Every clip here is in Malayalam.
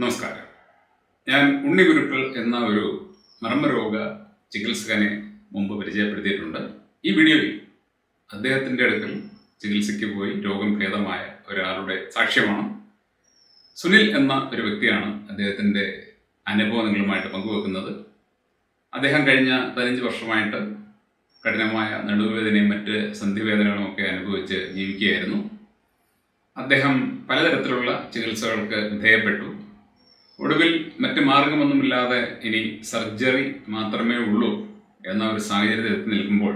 നമസ്കാരം. ഞാൻ ഉണ്ണി ഗുരുക്കൾ എന്ന ഒരു മർമ്മരോഗ ചികിത്സകനെ മുമ്പ് പരിചയപ്പെടുത്തിയിട്ടുണ്ട്. ഈ വീഡിയോയിൽ അദ്ദേഹത്തിന്റെ അടുക്കൽ ചികിത്സയ്ക്ക് പോയി രോഗം ഭേദമായ ഒരാളുടെ സാക്ഷ്യമാണ്. സുനിൽ എന്ന ഒരു വ്യക്തിയാണ് അദ്ദേഹത്തിന്റെ അനുഭവം നിങ്ങളുമായിട്ട് പങ്കുവെക്കുന്നത്. അദ്ദേഹം കഴിഞ്ഞ പതിനഞ്ച് വർഷമായിട്ട് കഠിനമായ നടുവേദനയും മറ്റ് സന്ധിവേദനകളും ഒക്കെ അനുഭവിച്ച് ജീവിക്കുകയായിരുന്നു. അദ്ദേഹം പലതരത്തിലുള്ള ചികിത്സകൾക്ക് വിധേയപ്പെട്ടു. ഒടുവിൽ മറ്റു മാർഗമൊന്നുമില്ലാതെ ഇനി സർജറി മാത്രമേ ഉള്ളൂ എന്ന ഒരു സാഹചര്യത്തിൽ എത്തി നിൽക്കുമ്പോൾ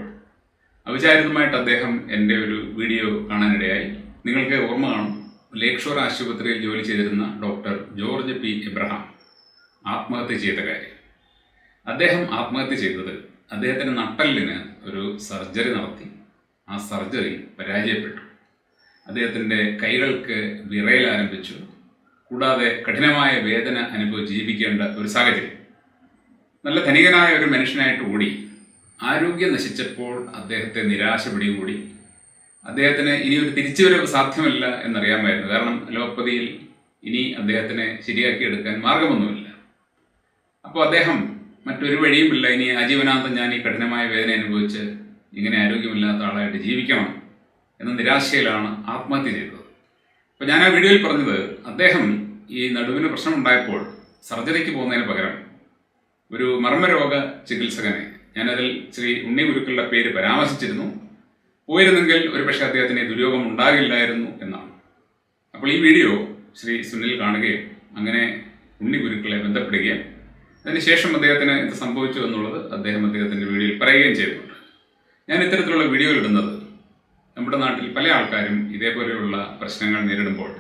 അവിചാരിതമായിട്ട് അദ്ദേഹം എന്റെ ഒരു വീഡിയോ കാണാനിടയായി. നിങ്ങൾക്ക് ഓർമ്മ കാണും ലേക്ക് ഷോർ ആശുപത്രിയിൽ ജോലി ചെയ്തിരുന്ന ഡോക്ടർ ജോർജ് പി. എബ്രഹാം ആത്മഹത്യ ചെയ്ത കാര്യം. അദ്ദേഹം ആത്മഹത്യ ചെയ്തത് അദ്ദേഹത്തിന്റെ നട്ടലിന് ഒരു സർജറി നടത്തി. ആ സർജറി പരാജയപ്പെട്ടു. അദ്ദേഹത്തിന്റെ കൈകൾക്ക് വിറയൽ ആരംഭിച്ചു. കൂടാതെ കഠിനമായ വേദന അനുഭവിച്ച് ജീവിക്കേണ്ട ഒരു സാഹചര്യം. നല്ല ധനികനായ ഒരു മനുഷ്യനായിട്ട് ഓടി ആരോഗ്യം നശിച്ചപ്പോൾ അദ്ദേഹത്തെ നിരാശ പിടികൂടി അദ്ദേഹത്തിന് ഇനി ഒരു തിരിച്ചുവരവ് സാധ്യമല്ല എന്നറിയാമായിരുന്നു. കാരണം അലോപ്പതിയിൽ ഇനി അദ്ദേഹത്തിനെ ശരിയാക്കിയെടുക്കാൻ മാർഗമൊന്നുമില്ല. അപ്പോൾ അദ്ദേഹം മറ്റൊരു വഴിയുമില്ല ഇനി ആജീവനാന്തം ഞാൻ ഈ കഠിനമായ വേദന അനുഭവിച്ച് ഇങ്ങനെ ആരോഗ്യമില്ലാത്ത ആളായിട്ട് ജീവിക്കണം എന്ന നിരാശയിലാണ് ആത്മഹത്യ ചെയ്തത്. അപ്പോൾ ഞാൻ ആ വീഡിയോയിൽ പറഞ്ഞത് അദ്ദേഹം ഈ നടുവിന് പ്രശ്നമുണ്ടായപ്പോൾ സർജറിക്ക് പോകുന്നതിന് പകരം ഒരു മർമ്മരോഗ ചികിത്സകനെ ഞാനതിൽ ശ്രീ ഉണ്ണി ഗുരുക്കളുടെ പേര് പരാമർശിച്ചിരുന്നു. പോയിരുന്നെങ്കിൽ ഒരുപക്ഷെ അദ്ദേഹത്തിന് ദുരോഗം ഉണ്ടാകില്ലായിരുന്നു എന്നാണ്. അപ്പോൾ ഈ വീഡിയോ ശ്രീ സുനിൽ കാണുകയും അങ്ങനെ ഉണ്ണി ഗുരുക്കളെ ബന്ധപ്പെടുകയും അതിനുശേഷം അദ്ദേഹത്തിന് എന്ത് സംഭവിച്ചു എന്നുള്ളത് അദ്ദേഹം അദ്ദേഹത്തിന്റെ വീഡിയോയിൽ പറയുകയും ചെയ്തിട്ടുണ്ട്. ഞാൻ ഇത്തരത്തിലുള്ള വീഡിയോ ഇടുന്നത് നമ്മുടെ നാട്ടിൽ പല ആൾക്കാരും ഇതേപോലെയുള്ള പ്രശ്നങ്ങൾ നേരിടുമ്പോൾ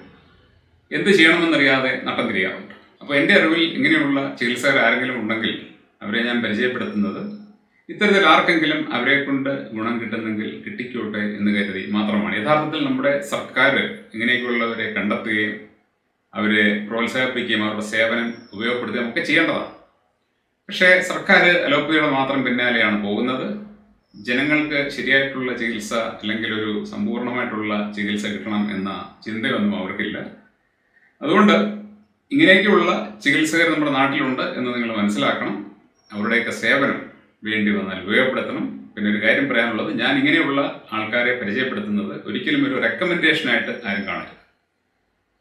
എന്ത് ചെയ്യണമെന്നറിയാതെ നട്ടം തിരിയാറുണ്ട്. അപ്പോൾ എന്റെ അറിവിൽ ഇങ്ങനെയുള്ള ചികിത്സകർ ആരെങ്കിലും ഉണ്ടെങ്കിൽ അവരെ ഞാൻ പരിചയപ്പെടുത്തുന്നത് ഇത്തരത്തിൽ ആർക്കെങ്കിലും അവരെ കൊണ്ട് ഗുണം കിട്ടുന്നെങ്കിൽ കിട്ടിക്കോട്ടെ എന്ന് കരുതി മാത്രമാണ്. യഥാർത്ഥത്തിൽ നമ്മുടെ സർക്കാർ ഇങ്ങനെയൊക്കെയുള്ളവരെ കണ്ടെത്തുകയും അവരെ പ്രോത്സാഹിപ്പിക്കുകയും അവരുടെ സേവനം ഉപയോഗപ്പെടുത്തുകയും ഒക്കെ ചെയ്യേണ്ടതാണ്. പക്ഷേ സർക്കാർ അലോപ്പതിയുടെ മാത്രം പിന്നാലെയാണ് പോകുന്നത്. ജനങ്ങൾക്ക് ശരിയായിട്ടുള്ള ചികിത്സ അല്ലെങ്കിൽ ഒരു സമ്പൂർണമായിട്ടുള്ള ചികിത്സ കിട്ടണം എന്ന ചിന്തയൊന്നും അവർക്കില്ല. അതുകൊണ്ട് ഇങ്ങനെയൊക്കെയുള്ള ചികിത്സകർ നമ്മുടെ നാട്ടിലുണ്ട് എന്ന് നിങ്ങൾ മനസ്സിലാക്കണം. അവരുടെയൊക്കെ സേവനം വേണ്ടി വന്നാൽ ഉപയോഗപ്പെടുത്തണം. പിന്നെ ഒരു കാര്യം പറയാനുള്ളത് ഞാൻ ഇങ്ങനെയുള്ള ആൾക്കാരെ പരിചയപ്പെടുത്തുന്നത് ഒരിക്കലും ഒരു റെക്കമെൻഡേഷനായിട്ട് ആരും കാണില്ല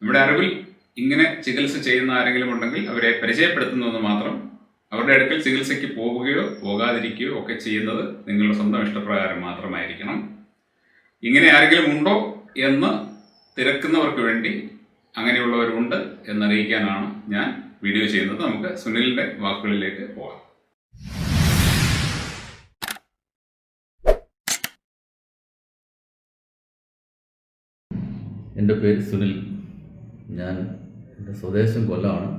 നമ്മുടെ അറിവിൽ ഇങ്ങനെ ചികിത്സ ചെയ്യുന്ന ആരെങ്കിലും ഉണ്ടെങ്കിൽ അവരെ പരിചയപ്പെടുത്തുന്നതെന്ന് മാത്രം അവരുടെ അടുക്കൽ ചികിത്സയ്ക്ക് പോവുകയോ പോകാതിരിക്കുകയോ ഒക്കെ ചെയ്യുന്നത് നിങ്ങളുടെ സ്വന്തം ഇഷ്ടപ്രകാരം മാത്രമായിരിക്കണം. ഇങ്ങനെ ആരെങ്കിലും ഉണ്ടോ എന്ന് തിരക്കുന്നവർക്ക് വേണ്ടി അങ്ങനെയുള്ളവരുണ്ട് എന്നറിയിക്കാനാണ് ഞാൻ വീഡിയോ ചെയ്യുന്നത്. നമുക്ക് സുനിലിന്റെ വാക്കുകളിലേക്ക് പോകാം. എന്റെ പേര് സുനിൽ. ഞാൻ എന്റെ സ്വദേശം കൊല്ലമാണ്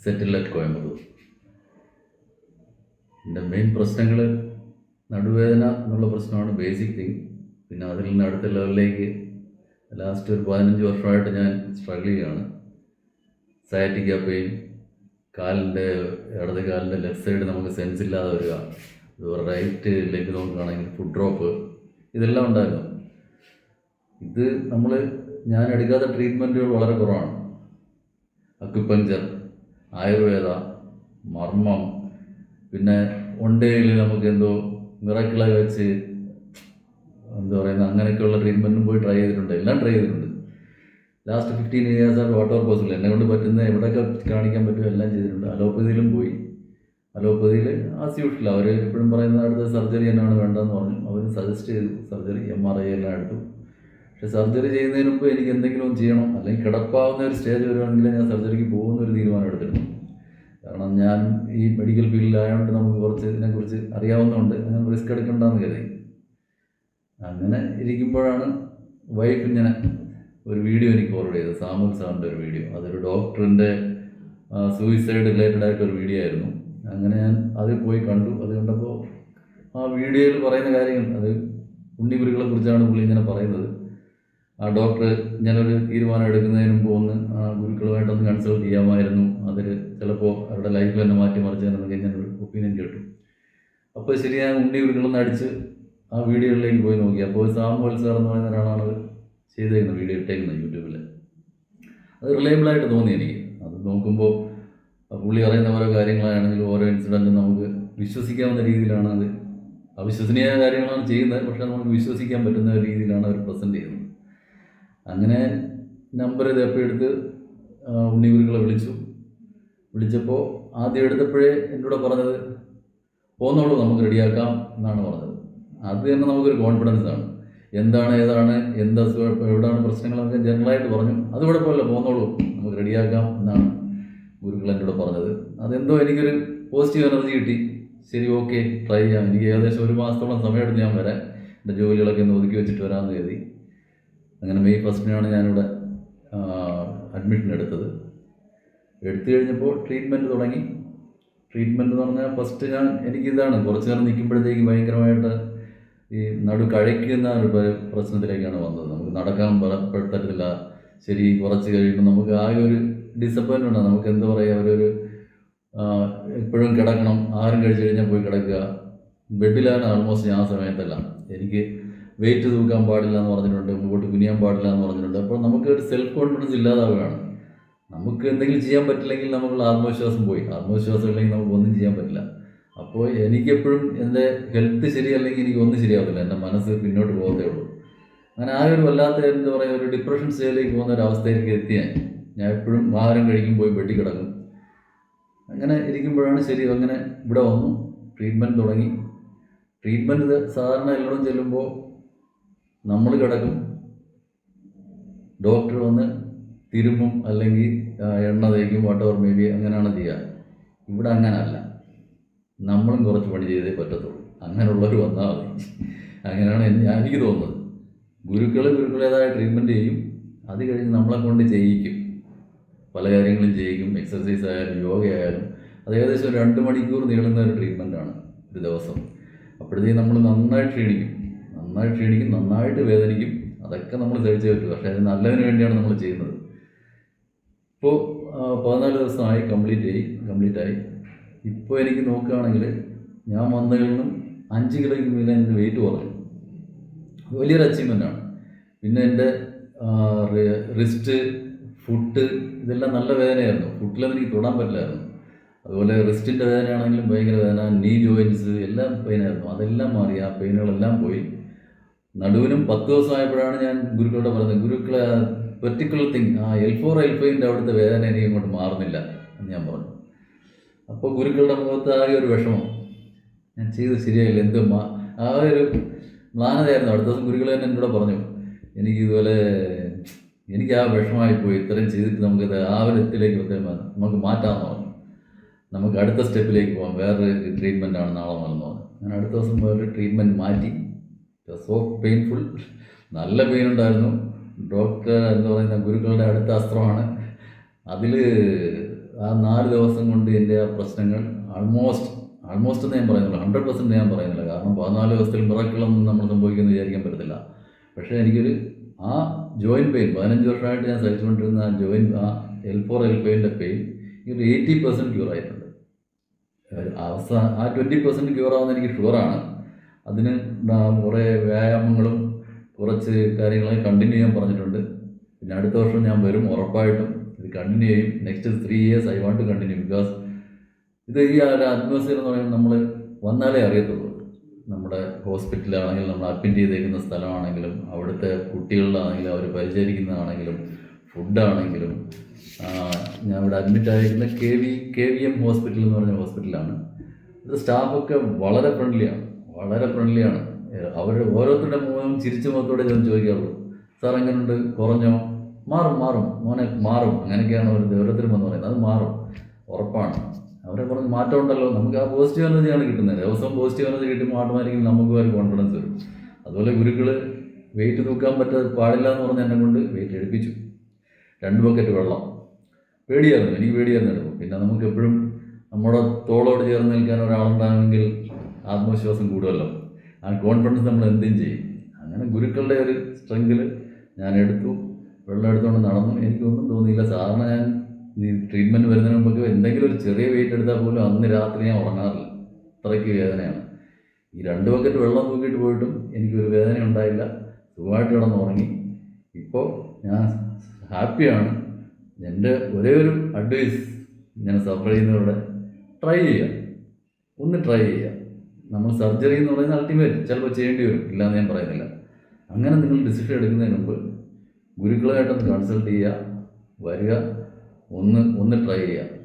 സെറ്റിൽ അറ്റ് കോയമ്പത്തൂർ. എന്റെ മെയിൻ പ്രശ്നങ്ങൾ നടുവേദന എന്നുള്ള പ്രശ്നമാണ് ബേസിക് തിങ് പിന്നെ അതിൽ നിന്ന് അടുത്ത ലെവലിലേക്ക് ലാസ്റ്റ് ഒരു പതിനഞ്ച് വർഷമായിട്ട് ഞാൻ സ്ട്രഗിൾ ചെയ്യുകയാണ്. സയാറ്റിക്ക പെയിൻ കാലിന്റെ ഇടത് കാലിന്റെ ലെഫ്റ്റ് സൈഡ് നമുക്ക് സെൻസ് ഇല്ലാതെ വരിക. റൈറ്റ് ലെഗ് നോക്കുകയാണെങ്കിൽ ഫുഡ് ഡ്രോപ്പ് ഇതെല്ലാം ഉണ്ടായിരുന്നു. ഇത് നമ്മൾ ഞാൻ എടുക്കാത്ത ട്രീറ്റ്മെന്റുകൾ വളരെ കുറവാണ്. അക്യുപഞ്ചർ ആയുർവേദ മർമ്മം പിന്നെ ഒണ്ടയിൽ നമുക്ക് എന്തോ മിറക്കിളൊക്കെ വെച്ച് എന്താ പറയുന്നത് അങ്ങനെയൊക്കെയുള്ള ട്രീറ്റ്മെന്റും പോയി ട്രൈ ചെയ്തിട്ടുണ്ട്. എല്ലാം ട്രൈ ചെയ്തിട്ടുണ്ട്. ലാസ്റ്റ് ഫിഫ്റ്റീൻ ഇയേഴ്സ് ആണ് വാട്ട് ഓർ പോസിബിൾ എന്നെ കൊണ്ട് പറ്റുന്ന എവിടെയൊക്കെ കാണിക്കാൻ പറ്റുമോ എല്ലാം ചെയ്തിട്ടുണ്ട്. അലോപ്പതിയിലും പോയി. അലോപ്പതിയിൽ ആസ് യൂഷ്വൽ അവർ എപ്പോഴും പറയുന്ന അടുത്ത സർജറി തന്നെയാണ് വേണ്ടതെന്ന് പറഞ്ഞു. അവർ സജസ്റ്റ് ചെയ്തു. സർജറി എം ആർ ഐ എല്ലാം എടുത്തു. പക്ഷെ സർജറി ചെയ്യുന്നതിന് മുമ്പ് എനിക്ക് എന്തെങ്കിലും ചെയ്യണം. അല്ലെങ്കിൽ കിടപ്പാവുന്ന ഒരു സ്റ്റേജ് വരുവാണെങ്കിൽ ഞാൻ സർജറിക്ക് പോകുന്ന ഒരു തീരുമാനം എടുത്തിരുന്നു കാരണം ഞാൻ ഈ മെഡിക്കൽ ഫീൽഡിലായതുകൊണ്ട് നമുക്ക് കുറച്ച് ഇതിനെക്കുറിച്ച് അറിയാവുന്നതുകൊണ്ട് അങ്ങനെ റിസ്ക് എടുക്കണ്ടെന്ന് കരുതി. അങ്ങനെ ഇരിക്കുമ്പോഴാണ് വൈഫ് ഇങ്ങനെ ഒരു വീഡിയോ എനിക്ക് ഫോർവേഡ് ചെയ്തത്. സാമുൽ സാറിന്റെ ഒരു വീഡിയോ അതൊരു ഡോക്ടറിന്റെ സൂയിസൈഡ് റിലേറ്റഡ് ആയിട്ടൊരു വീഡിയോ ആയിരുന്നു. അങ്ങനെ ഞാൻ അതിൽ പോയി കണ്ടു. അത് കണ്ടപ്പോൾ ആ വീഡിയോയിൽ പറയുന്ന കാര്യങ്ങൾ അത് ഉണ്ണിഗുരുക്കളെ കുറിച്ചാണ് പുള്ളി ഇങ്ങനെ പറയുന്നത്. ആ ഡോക്ടർ ഞാനൊരു തീരുമാനം എടുക്കുന്നതിന് മുമ്പ് ഒന്ന് ആ ഗുരുക്കളുമായിട്ടൊന്ന് കൺസൾട്ട് ചെയ്യാമായിരുന്നു. അതിൽ ചിലപ്പോൾ അവരുടെ ലൈഫ് തന്നെ മാറ്റി മറിച്ചാണെന്നൊക്കെ ഞാനൊരു ഒപ്പീനിയൻ കേട്ടു. അപ്പോൾ ശരി ഞാൻ ഉണ്ണി ഗുരുക്കളൊന്ന് അടിച്ച് ആ വീഡിയോയിലേക്ക് പോയി നോക്കി. അപ്പോൾ സാമുവൽ സാർ എന്ന് പറയുന്ന ഒരാളാണ് ചെയ്തേക്കുന്നത് വീഡിയോ ഇട്ടേക്കുന്നത് യൂട്യൂബിൽ അത് റിലയബിളായിട്ട് തോന്നി എനിക്ക്. അത് നോക്കുമ്പോൾ പുള്ളി പറയുന്ന ഓരോ കാര്യങ്ങളാണെങ്കിലും ഓരോ ഇൻസിഡന്റും നമുക്ക് വിശ്വസിക്കാവുന്ന രീതിയിലാണ് അത്. അവിശ്വസനീയ കാര്യങ്ങളാണ് ചെയ്യുന്നത് പക്ഷേ നമുക്ക് വിശ്വസിക്കാൻ പറ്റുന്ന രീതിയിലാണ് അവർ പ്രസന്റ് ചെയ്യുന്നത്. അങ്ങനെ നമ്പർ ആ, ഉണ്ണി ഗുരുക്കളെ വിളിച്ചു. വിളിച്ചപ്പോൾ ആദ്യം എടുത്തപ്പോഴേ എന്നോട് പറഞ്ഞത് പോന്നോളൂ നമുക്ക് റെഡിയാക്കാം എന്നാണ് പറഞ്ഞത്. അത് തന്നെ നമുക്കൊരു കോൺഫിഡൻസ് ആണ്. എന്താണ് ഏതാണ് എന്ത് അസുഖം എവിടെയാണ് പ്രശ്നങ്ങളൊക്കെ ജനറലായിട്ട് പറഞ്ഞു. അത് കുഴപ്പമില്ല പോന്നോളൂ. നമുക്ക് റെഡിയാക്കാം എന്നാണ് ഗുരുക്കൾ എന്നോട് പറഞ്ഞത്. അതെന്തോ എനിക്കൊരു പോസിറ്റീവ് എനർജി കിട്ടി. ശരി ഓക്കെ ട്രൈ ചെയ്യാം. എനിക്ക് ഏകദേശം ഒരു മാസത്തോളം സമയമെടുത്ത് ഞാൻ വരാം. എന്റെ ജോലികളൊക്കെ ഒന്ന് ഒതുക്കി വെച്ചിട്ട് വരാമെന്ന് കരുതി. അങ്ങനെ മെയ് ഫസ്റ്റിനാണ് ഞാനിവിടെ അഡ്മിഷൻ എടുത്തത്. എടുത്തു കഴിഞ്ഞപ്പോൾ ട്രീറ്റ്മെന്റ് തുടങ്ങി. ട്രീറ്റ്മെന്റ് എന്ന് പറഞ്ഞാൽ ഫസ്റ്റ് ഞാൻ എനിക്കിതാണ് കുറച്ച് നേരം നിൽക്കുമ്പോഴത്തേക്ക് ഭയങ്കരമായിട്ട് ഈ നടു കഴിക്കുന്ന ഒരു പ്രശ്നത്തിലേക്കാണ് വന്നത്. നമുക്ക് നടക്കാൻ പറ്റത്തില്ല. ശരി കുറച്ച് കഴിയുമ്പോൾ നമുക്ക് ആ ഒരു ഡിസപ്പോയിൻമെന്റ് നമുക്ക് എന്താ പറയുക ഒരു എപ്പോഴും കിടക്കണം. ആഹാരം കഴിച്ചു കഴിഞ്ഞാൽ പോയി കിടക്കുക. ബെഡിലാണ് ആൾമോസ്റ്റ് ഞാൻ ആ സമയത്തെല്ലാം. എനിക്ക് വെയിറ്റ് തൂക്കാൻ പാടില്ല എന്ന് പറഞ്ഞിട്ടുണ്ട്. മുമ്പോട്ട് കുനിയാൻ പാടില്ല എന്ന് പറഞ്ഞിട്ടുണ്ട്. അപ്പോൾ നമുക്ക് ഒരു സെൽഫ് കോൺഫിഡൻസ് ഇല്ലാതാവുകയാണ്. നമുക്ക് എന്തെങ്കിലും ചെയ്യാൻ പറ്റില്ലെങ്കിൽ നമുക്കുള്ള ആത്മവിശ്വാസം പോയി. ആത്മവിശ്വാസം ഇല്ലെങ്കിൽ നമുക്ക് ഒന്നും ചെയ്യാൻ പറ്റില്ല. അപ്പോൾ എനിക്കെപ്പോഴും എന്റെ ഹെൽത്ത് ശരിയല്ലെങ്കിൽ എനിക്ക് ഒന്നും ശരിയാവത്തില്ല. എന്റെ മനസ്സ് പിന്നോട്ട് പോകത്തേ ഉള്ളൂ. അങ്ങനെ ആ ഒരു വല്ലാത്ത എന്താ പറയുക ഒരു ഡിപ്രഷൻ സ്റ്റേജിലേക്ക് പോകുന്ന ഒരു അവസ്ഥയിലേക്ക് എത്തി ഞാൻ. എപ്പോഴും ആഹാരം കഴിക്കും പോയി വെട്ടിക്കിടക്കും കിടക്കും. അങ്ങനെ ഇരിക്കുമ്പോഴാണ് ശരി അങ്ങനെ ഇവിടെ വന്നു. ട്രീറ്റ്മെന്റ് തുടങ്ങി. ട്രീറ്റ്മെന്റ് സാധാരണ എല്ലായിടും ചെല്ലുമ്പോൾ നമ്മൾ കിടക്കും. ഡോക്ടർ വന്ന് തിരുമ്മും അല്ലെങ്കിൽ എണ്ണ തേക്കും വാട്ടവർ മേ ബി അങ്ങനെയാണ് ചെയ്യുക ഇവിടെ അങ്ങനല്ല. നമ്മളും കുറച്ച് പണി ചെയ്തേ പറ്റത്തുള്ളൂ. അങ്ങനെയുള്ളവർ വന്നാൽ മതി. അങ്ങനെയാണ് ഞാൻ- എനിക്ക് തോന്നുന്നത്. ഗുരുക്കൾ ഗുരുക്കളേതായ ട്രീറ്റ്മെന്റ് ചെയ്യും. അത് കഴിഞ്ഞ് നമ്മളെ കൊണ്ട് ചെയ്യിക്കും. പല കാര്യങ്ങളും ചെയ്യിക്കും. എക്സസൈസ് ആയാലും യോഗ ആയാലും. അത് ഏകദേശം രണ്ട് മണിക്കൂർ നീളുന്ന ഒരു ട്രീറ്റ്മെന്റാണ് ഒരു ദിവസം. അപ്പോഴത്തേക്കും നമ്മൾ നന്നായിട്ട് ക്ഷീണിക്കും. നന്നായിട്ട് ക്ഷീണിക്കും നന്നായിട്ട് വേദനിക്കും. അതൊക്കെ നമ്മൾ സഹിച്ചേ പറ്റും. പക്ഷേ അത് നല്ലതിന് വേണ്ടിയാണ് നമ്മൾ ചെയ്യുന്നത്. ഇപ്പോൾ പതിനാല് ദിവസമായി കംപ്ലീറ്റ് ആയി കംപ്ലീറ്റ് ആയി. ഇപ്പോൾ എനിക്ക് നോക്കുകയാണെങ്കിൽ ഞാൻ വന്നതിലും അഞ്ച് കിലോയ്ക്ക് മേലെ എന്റെ വെയിറ്റ് കുറഞ്ഞു. വലിയൊരു അച്ചീവ്മെന്റാണ് പിന്നെ എന്റെ റിസ്റ്റ് ഫുട്ട് ഇതെല്ലാം നല്ല വേദനയായിരുന്നു. ഫുട്ടിലൊന്നും എനിക്ക് തൊടാൻ പറ്റില്ലായിരുന്നു. അതുപോലെ റിസ്റ്റിന്റെ വേദനയാണെങ്കിലും ഭയങ്കര വേദന നീ ജോയിൻസ് എല്ലാം പെയിനായിരുന്നു അതെല്ലാം മാറി ആ പെയിനുകളെല്ലാം പോയി. നടുവിനും പത്ത് ദിവസമായപ്പോഴാണ് ഞാൻ ഗുരുക്കളോട് പറയുന്നത് ഗുരുക്കളെ പെർട്ടിക്കുലർ തിങ് ആ എൽ ഫോർ എൽ ഫൈവിന്റെ അവിടുത്തെ വേദന എനിക്ക് ഇങ്ങോട്ട് മാറുന്നില്ല എന്ന് ഞാൻ പറഞ്ഞു. അപ്പോൾ ഗുരുക്കളുടെ മുഖത്ത് ആകെ ഒരു വിഷമം. ഞാൻ ചെയ്തത് ശരിയായില്ല എന്തുമ്മ ആ ഒരു മ്ലാനതയായിരുന്നു. അടുത്ത ദിവസം ഗുരുക്കൾ തന്നെ എന്നോട് പറഞ്ഞു എനിക്ക് ഇതുപോലെ എനിക്ക് ആ വിഷമമായി പോയി ഇത്രയും ചെയ്തിട്ട് നമുക്കത് ആ ഒരു എത്തിലേക്ക് നമുക്ക് മാറ്റാമെന്ന് പറഞ്ഞു. നമുക്ക് അടുത്ത സ്റ്റെപ്പിലേക്ക് പോകാം. വേറൊരു ട്രീറ്റ്മെന്റ് ആണ് നാളെ വന്നു പറഞ്ഞു. ഞാൻ അടുത്ത ദിവസം വേറൊരു ട്രീറ്റ്മെന്റ് മാറ്റി. സോ പെയിൻഫുൾ നല്ല പെയിൻ ഉണ്ടായിരുന്നു. ഡോക്ടർ എന്ന് പറയുന്ന ഗുരുക്കളുടെ അടുത്ത അസ്ത്രമാണ്. അതിൽ ആ നാല് ദിവസം കൊണ്ട് എന്റെ ആ പ്രശ്നങ്ങൾ ആൾമോസ്റ്റ് ആൾമോസ്റ്റ് എന്ന് ഞാൻ പറയുന്നില്ല ഹൺഡ്രഡ് പെർസെന്റ് ഞാൻ പറയുന്നില്ല. കാരണം പതിനാല് ദിവസത്തിൽ മിറക്കിളൊന്നും നമ്മൾ സംഭവിക്കുമെന്ന് വിചാരിക്കാൻ പറ്റത്തില്ല. പക്ഷേ എനിക്കൊരു ആ ജോയിന്റ് പെയിൻ പതിനഞ്ച് വർഷമായിട്ട് ഞാൻ സഹിച്ചുകൊണ്ടിരുന്ന ആ ജോയിൻ ആ എൽ ഫോർ എൽ ഫൈവിന്റെ പെയിൻ ഒരു എയ്റ്റി പെർസെന്റ് ക്യൂർ ആയിട്ടുണ്ട്. അവസാന ആ ട്വന്റി പെർസെന്റ് ക്യൂർ ആവുന്ന എനിക്ക് ഷുവറാണ് അതിന് കുറേ വ്യായാമങ്ങളും കുറച്ച് കാര്യങ്ങളൊക്കെ കണ്ടിന്യൂ ചെയ്യാൻ പറഞ്ഞിട്ടുണ്ട്. പിന്നെ അടുത്ത വർഷം ഞാൻ വരും ഉറപ്പായിട്ടും ഇത് കണ്ടിന്യൂ ചെയ്യും. Next three years I want to continue because ഇത് ഈ ഒരു അറ്റ്മോസ്ഫിയർ എന്ന് പറയുന്നത് നമ്മൾ വന്നാലേ അറിയത്തുള്ളൂ. നമ്മുടെ ഹോസ്പിറ്റലാണെങ്കിലും നമ്മൾ അഡ്മിറ്റ് ചെയ്തേക്കുന്ന സ്ഥലമാണെങ്കിലും അവിടുത്തെ കുട്ടികളിലാണെങ്കിലും അവർ പരിചരിക്കുന്നതാണെങ്കിലും ഫുഡാണെങ്കിലും ഞാൻ ഇവിടെ അഡ്മിറ്റ് ആയിരിക്കുന്ന K V K V M hospital എന്ന് പറഞ്ഞ ഹോസ്പിറ്റലാണ് ഇത് സ്റ്റാഫൊക്കെ വളരെ ഫ്രണ്ട്ലിയാണ് വളരെ ഫ്രണ്ട്ലിയാണ് അവരുടെ ഓരോരുത്തരുടെ മുഖം ചിരിച്ച മുഖത്തോടെ ഞാൻ ചോദിക്കാറുള്ളൂ. സാർ എങ്ങനെയുണ്ട് കുറഞ്ഞോ? മാറും മാറും. മോനെ മാറും. അങ്ങനെയൊക്കെയാണ് ഒരു ഓരോരുത്തരും വന്ന് പറയുന്നത്. അത് മാറും. ഉറപ്പാണ്. അവരെ പറഞ്ഞ് മാറ്റം ഉണ്ടല്ലോ. നമുക്ക് ആ പോസിറ്റീവ് എനർജിയാണ് കിട്ടുന്നത്. ദിവസവും പോസിറ്റീവ് എനർജി കിട്ടുമ്പോൾ ഓട്ടോമാറ്റിക്കലി നമുക്ക് ഒരു കോൺഫിഡൻസ് വരും. അതുപോലെ ഗുരുക്കൾ വെയിറ്റ് തൂക്കാൻ പറ്റാതെ പാടില്ല എന്ന് പറഞ്ഞ് എന്നെ കൊണ്ട് വെയിറ്റ് എടുപ്പിച്ചു. രണ്ട് ബക്കറ്റ് വെള്ളം. പേടിയായിരുന്നു. എനിക്ക് പേടിയായിരുന്നു എടുക്കും പിന്നെ നമുക്ക് എപ്പോഴും നമ്മുടെ തോളോട് ചേർന്ന് നിൽക്കാൻ ഒരാളുണ്ടാകണമെങ്കിൽ ആത്മവിശ്വാസം കൂടുമല്ലോ. ആ കോൺഫിഡൻസ് നമ്മൾ എന്തും ചെയ്യും. അങ്ങനെ ഗുരുക്കളുടെ ഒരു സ്ട്രെങ്കിൽ ഞാൻ എടുത്തു. വെള്ളം എടുത്തുകൊണ്ട് നടന്നു എനിക്കൊന്നും തോന്നിയില്ല. സാധാരണ ഞാൻ ഈ ട്രീറ്റ്മെന്റ് വരുന്നതിന് മുമ്പൊക്കെ എന്തെങ്കിലും ഒരു ചെറിയ വെയിറ്റ് എടുത്താൽ പോലും അന്ന് രാത്രി ഞാൻ ഉറങ്ങാറില്ല. അത്രയ്ക്ക് വേദനയാണ്. ഈ രണ്ട് ബക്കറ്റ് വെള്ളം തൂക്കിയിട്ട് പോയിട്ടും എനിക്കൊരു വേദന ഉണ്ടായില്ല. സുഖമായിട്ട് കിടന്ന് ഉറങ്ങി. ഇപ്പോൾ ഞാൻ ഹാപ്പിയാണ്. എന്റെ ഒരേ ഒരു അഡ്വൈസ് ഞാൻ സഫർ ചെയ്യുന്നവരുടെ ട്രൈ ചെയ്യുക. ഒന്ന് ട്രൈ ചെയ്യുക. നമ്മൾ സർജറി എന്ന് പറയുന്നത് അൾട്ടിമേറ്റ് ചിലപ്പോൾ ചെയ്യേണ്ടി വരും. ഇല്ലയെന്ന് ഞാൻ പറയുന്നില്ല. അങ്ങനെ നിങ്ങൾ ഡിസിഷൻ എടുക്കുന്നതിന് മുമ്പ് ഗുരുക്കളായിട്ടൊന്ന് കൺസൾട്ട് ചെയ്യുക വരിക ഒന്ന് ഒന്ന് ട്രൈ ചെയ്യുക.